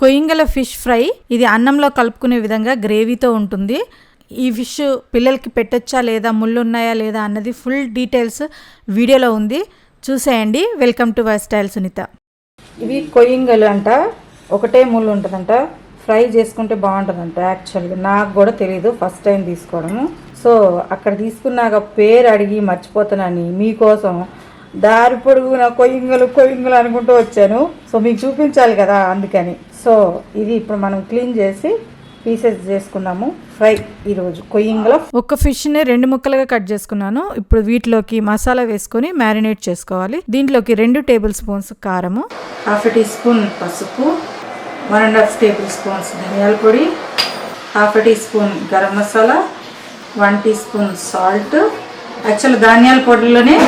కొయ్యంగల fish fry ఇది అన్నంలో కలుపుకునే విధంగా గ్రేవీతో ఉంటుంది. ఈ ఫిష్ పిల్లలకి పెట్టొచ్చా లేదా ముళ్ళు ఉన్నాయా లేదా అన్నది ఫుల్ డీటెయిల్స్ వీడియోలో ఉంది. చూసేయండి. Welcome to Y style Sunitha. ఇవి కొయ్యంగలు అంట. ఒకటే ముళ్ళు ఉంటుందంట. ఫ్రై చేసుకుంటే బాగుంటుందంట యాక్చువల్గా. నాకు కూడా తెలియదు ఫస్ట్ టైం తీసుకోవడము. సో అక్కడ తీసుకున్నాక పేరు అడిగి మర్చిపోతానని మీకోసం దారి పొడుగున కొయ్యంగలు కొయ్యంగలు అనుకుంటూ వచ్చాను. సో మీకు చూపించాలి కదా అందుకని. సో ఇది ఇప్పుడు మనం క్లీన్ చేసి పీసెస్ చేసుకున్నాము. ఫ్రై ఈరోజు కొయ్యంగల. ఒక ఫిష్ని రెండు ముక్కలుగా కట్ చేసుకున్నాను. ఇప్పుడు వీటిలోకి మసాలా వేసుకొని మ్యారినేట్ చేసుకోవాలి. దీంట్లోకి రెండు టేబుల్ స్పూన్స్ కారము. హాఫ్ టీ స్పూన్ పసుపు. One and half tablespoons ధనియాల పొడి. Half teaspoon garam masala. One teaspoon salt. Actual ధాన్యాల పొడిలోనే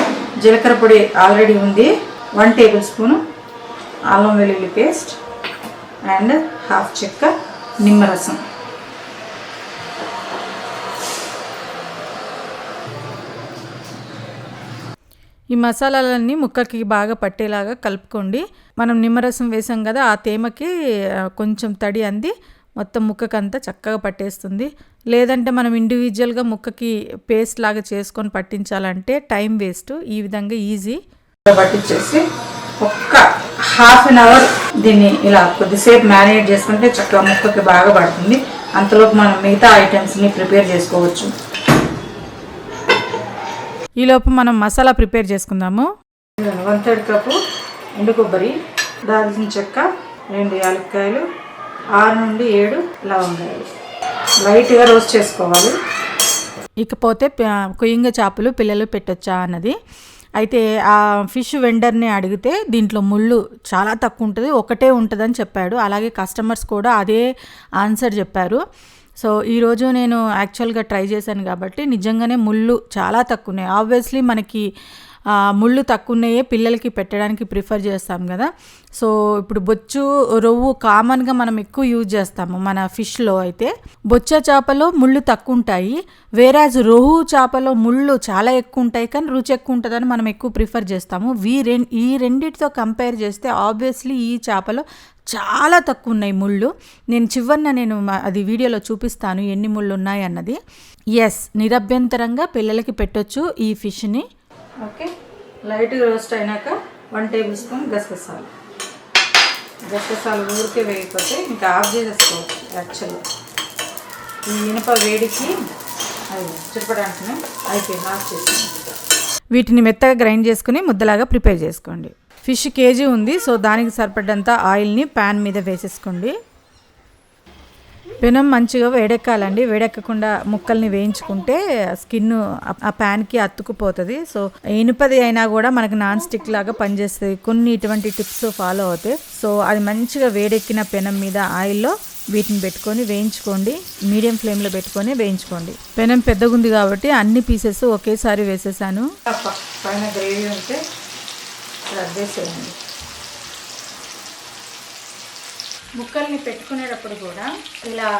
జీలకర్ర పొడి ఆల్రెడీ ఉంది. వన్ టేబుల్ స్పూన్ అల్లం వెల్లుల్లి పేస్ట్ అండ్ హాఫ్ చెక్క నిమ్మరసం ఈ మసాలాలన్నీ ముక్కకి బాగా పట్టేలాగా కలుపుకోండి. మనం నిమ్మరసం వేసాం కదా ఆ తేమకి కొంచెం తడి అంది. మొత్తం ముక్కకంతా చక్కగా పట్టేస్తుంది. లేదంటే మనం ఇండివిజువల్గా ముక్కకి పేస్ట్ లాగా చేసుకొని పట్టించాలంటే టైం వేస్ట్ ఈ విధంగా ఈజీ పట్టించేసి ఒక్క హాఫ్ అన్ అవర్ దీన్ని ఇలా కొద్దిసేపు మ్యారినేట్ చేసుకుంటే చక్కగా ముక్కకి బాగా పడుతుంది. అంతలోపు మనం మిగతా ఐటమ్స్ని ప్రిపేర్ చేసుకోవచ్చు. ఈలోపు మనం మసాలా ప్రిపేర్ చేసుకుందాము. వన్ థర్డ్ కప్పు ఎండు కొబ్బరి దాల్చిన చెక్క రెండు యాలక్కాయలు ఆరు నుండి ఏడు లవంగాయలు లైట్గా రోస్ట్ చేసుకోవాలి. ఇకపోతే కొయ్యింగ కొయ్యంగ చేపలు పిల్లలు పెట్టొచ్చా అన్నది. అయితే ఆ ఫిష్ వెండర్ని అడిగితే దీంట్లో ముళ్ళు చాలా తక్కువ ఉంటుంది ఒకటే ఉంటుందని చెప్పాడు. అలాగే కస్టమర్స్ కూడా అదే ఆన్సర్ చెప్పారు. సో ఈరోజు నేను యాక్చువల్గా ట్రై చేశాను కాబట్టి నిజంగానే ముళ్ళు చాలా తక్కువ ఉన్నాయి. ఆబ్వియస్లీ మనకి ముళ్ళు తక్కువన్నాయే పిల్లలకి పెట్టడానికి ప్రిఫర్ చేస్తాం కదా. సో ఇప్పుడు బొచ్చు రొవ్వు కామన్గా మనం ఎక్కువ యూజ్ చేస్తాము మన ఫిష్లో అయితే. బొచ్చ చేపలో ముళ్ళు తక్కువ ఉంటాయి వేరాజ్ రొహు చేపలో ముళ్ళు చాలా ఎక్కువ ఉంటాయి కానీ రుచి ఎక్కువ ఉంటుందని మనం ఎక్కువ ప్రిఫర్ చేస్తాము. వీ రెం ఈ రెండిటితో కంపేర్ చేస్తే ఆబ్వియస్లీ ఈ చేపలో చాలా తక్కువ ఉన్నాయి ముళ్ళు. నేను చివరిన నేను అది వీడియోలో చూపిస్తాను ఎన్ని ముళ్ళు ఉన్నాయి అన్నది ఎస్ నిరభ్యంతరంగా పిల్లలకి పెట్టొచ్చు ఈ ఫిష్ని. ఓకే? లైట్గా రోస్ట్ అయినాక వన్ టేబుల్ స్పూన్ గసగసాలు. గసగసాలు ఊరికే వేయకపోతే ఇంకా ఆఫ్ చేసేసుకోవచ్చు యాక్చువల్గా. ఈ ఇనుప వేడికి అది చిరపడానికి అయిపోయింది ఆఫ్ చేసాను వీటిని మెత్తగా గ్రైండ్ చేసుకుని ముద్దలాగా ప్రిపేర్ చేసుకోండి. ఫిష్ కేజీ ఉంది సో దానికి సరిపడ్డంత ఆయిల్ని ప్యాన్ మీద వేసేసుకోండి. పెనం మంచిగా వేడెక్కాలండి. వేడెక్కకుండా ముక్కల్ని వేయించుకుంటే స్కిన్ ఆ ప్యాన్కి అతుక్కుపోతుంది. సో ఇనుపది అయినా కూడా మనకు నాన్ స్టిక్ లాగా పనిచేస్తుంది. కొన్ని ఇటువంటి టిప్స్ ఫాలో అవుతాయి సో అది మంచిగా వేడెక్కిన పెనం మీద ఆయిల్లో వీటిని పెట్టుకొని వేయించుకోండి. మీడియం ఫ్లేమ్లో పెట్టుకొని వేయించుకోండి. పెనం పెద్దగా ఉంది కాబట్టి అన్ని పీసెస్ ఒకేసారి వేసేసాను. పైన గ్రేవీ ఉంటే రద్దేసేయండి ముక్కల్ని పెట్టుకునేటప్పుడు కూడా ఇలా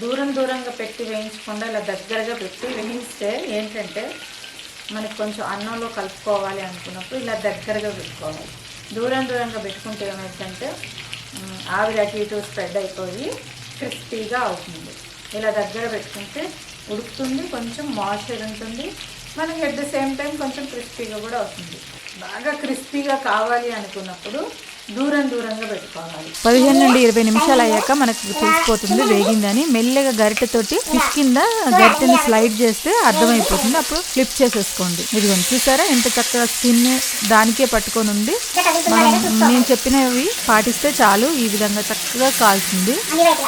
దూరం దూరంగా పెట్టి వేయించకుండా ఇలా దగ్గరగా పెట్టి వేయిస్తే ఏంటంటే మనకు కొంచెం అన్నంలో కలుపుకోవాలి అనుకున్నప్పుడు ఇలా దగ్గరగా పెట్టుకోవాలి. దూరం దూరంగా పెట్టుకుంటే ఏమైందంటే ఆవిరి అటు ఇటు స్ప్రెడ్ అయిపోయి క్రిస్పీగా అవుతుంది. ఇలా దగ్గర పెట్టుకుంటే ఉడుకుతుంది కొంచెం మాయిశ్చర్ ఉంటుంది. మనకి అట్ ద సేమ్ టైం కొంచెం క్రిస్పీగా కూడా అవుతుంది. బాగా క్రిస్పీగా కావాలి అనుకున్నప్పుడు దూరం దూరంగా పెట్టుకోవాలి. పదిహేను నుండి ఇరవై నిమిషాలు అయ్యాక మనకు తెలిసిపోతుంది వేగిందని. మెల్లగా గరిటెతోటి ఫిష్ కింద గరిటెని స్లైడ్ చేస్తే అర్థమైపోతుంది. అప్పుడు ఫ్లిప్ చేసేసుకోండి. ఇదిగోండి చూసారా? ఎంత చక్కగా స్కిన్ దానికే పట్టుకొని ఉంది. మనం నేను చెప్పినవి పాటిస్తే చాలు. ఈ విధంగా చక్కగా కాల్చింది.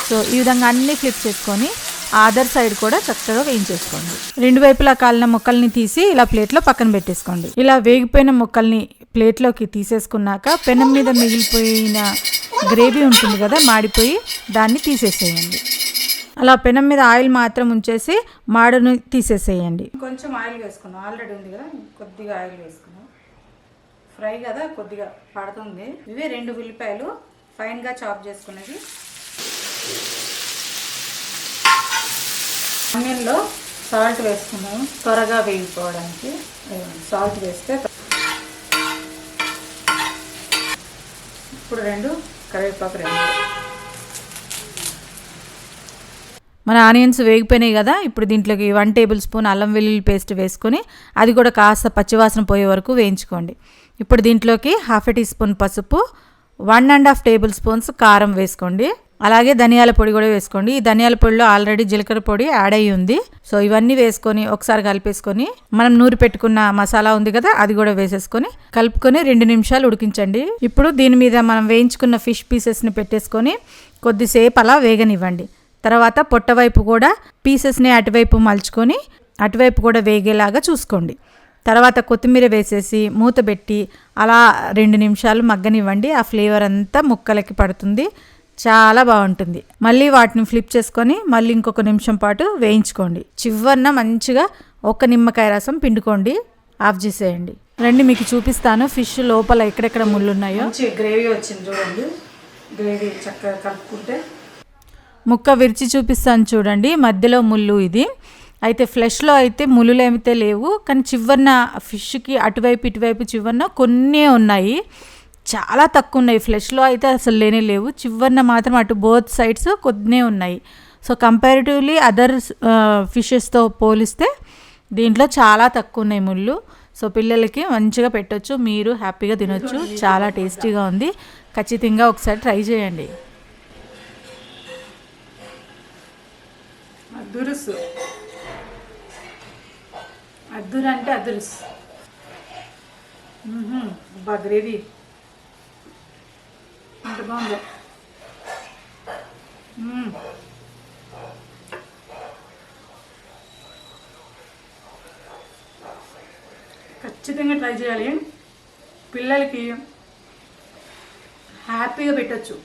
సో ఈ విధంగా అన్ని ఫ్లిప్ చేసుకొని ఆదర్ సైడ్ కూడా చక్కగా వేయించేసుకోండి. రెండు వైపులా కాలిన ముక్కల్ని తీసి ఇలా ప్లేట్లో పక్కన పెట్టేసుకోండి. ఇలా వేగిపోయిన ముక్కల్ని ప్లేట్లోకి తీసేసుకున్నాక పెనం మీద మిగిలిపోయిన గ్రేవీ ఉంటుంది కదా మాడిపోయి దాన్ని తీసేసేయండి. అలా పెనం మీద ఆయిల్ మాత్రం ఉంచేసి మాడను తీసేసేయండి. కొంచెం ఆయిల్ వేసుకున్నాం ఆల్రెడీ ఉంది కదా కొద్దిగా ఆయిల్ వేసుకున్నాం ఫ్రై కదా కొద్దిగా పడుతుంది. ఇవే రెండు ఉల్లిపాయలు ఫైన్గా చాప్ చేసుకున్నది ఆనియన్లో సాల్ట్ వేసుకున్నాము. త్వరగా వేగిపోవడానికి. సాల్ట్ వేస్తే ఇప్పుడు రెండు కరివేపాకు రెండు. మన ఆనియన్స్ వేగిపోయినాయి కదా ఇప్పుడు దీంట్లోకి వన్ టేబుల్ స్పూన్ అల్లం వెల్లుల్లి పేస్ట్ వేసుకొని అది కూడా కాస్త పచ్చివాసన పోయే వరకు వేయించుకోండి. ఇప్పుడు దీంట్లోకి హాఫ్ టీ స్పూన్ పసుపు one and half tablespoons కారం వేసుకోండి. అలాగే ధనియాల పొడి కూడా వేసుకోండి. ఈ ధనియాల పొడిలో ఆల్రెడీ జీలకర్ర పొడి యాడ్ అయ్యి ఉంది. సో ఇవన్నీ వేసుకొని ఒకసారి కలిపేసుకొని మనం నూరి పెట్టుకున్న మసాలా ఉంది కదా అది కూడా వేసేసుకొని కలుపుకొని రెండు నిమిషాలు ఉడికించండి. ఇప్పుడు దీని మీద మనం వేయించుకున్న ఫిష్ పీసెస్ని పెట్టేసుకొని కొద్దిసేపు అలా వేగనివ్వండి. తర్వాత పొట్ట వైపు కూడా పీసెస్ని అటువైపు మలుచుకొని అటువైపు కూడా వేగేలాగా చూసుకోండి. తర్వాత కొత్తిమీర వేసేసి మూత పెట్టి అలా రెండు నిమిషాలు మగ్గనివ్వండి. ఆ ఫ్లేవర్ అంతా ముక్కలకి పడుతుంది. చాలా బాగుంటుంది. మళ్ళీ వాటిని ఫ్లిప్ చేసుకొని మళ్ళీ ఇంకొక నిమిషం పాటు వేయించుకోండి. చివరిన మంచిగా ఒక్క నిమ్మకాయ రసం పిండుకోండి. ఆఫ్ చేసేయండి. రండి మీకు చూపిస్తాను. ఫిష్ లోపల ఎక్కడెక్కడ ముళ్ళు ఉన్నాయో గ్రేవీ వచ్చింది చూడండి. గ్రేవీ చక్కగా కలుపుకుంటే. ముక్క విరిచి చూపిస్తాను చూడండి. మధ్యలో ముళ్ళు ఇది. అయితే ఫ్లెష్లో అయితే ముళ్ళులు ఏమైతే లేవు కానీ చివరిన ఫిష్కి అటువైపు ఇటువైపు చివరిన కొన్ని ఉన్నాయి. చాలా తక్కువ ఉన్నాయి ఫ్లెష్లో అయితే అసలు లేనే లేవు. చివరిన మాత్రం అటు బోత్ సైడ్స్ కొద్దినే ఉన్నాయి. సో కంపారిటివ్లీ అదర్ ఫిషెస్తో పోలిస్తే దీంట్లో చాలా తక్కువ ఉన్నాయి ముళ్ళు. సో పిల్లలకి మంచిగా పెట్టొచ్చు. మీరు హ్యాపీగా తినొచ్చు. చాలా టేస్టీగా ఉంది. ఖచ్చితంగా ఒకసారి ట్రై చేయండి. అదురుసు అద్దురు అంటే అదురుసు బా గ్రేవీ బాగుంది. ఖచ్చితంగా ట్రై చేయాలి. పిల్లలకి హ్యాపీగా పెట్టచ్చు.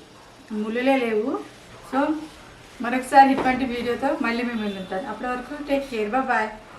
ముళ్ళులే లేవు. సో మరొకసారి ఇటువంటి వీడియోతో మళ్ళీ మేము ముందుంటాను అప్పటి వరకు టేక్ కేర్ బాయ్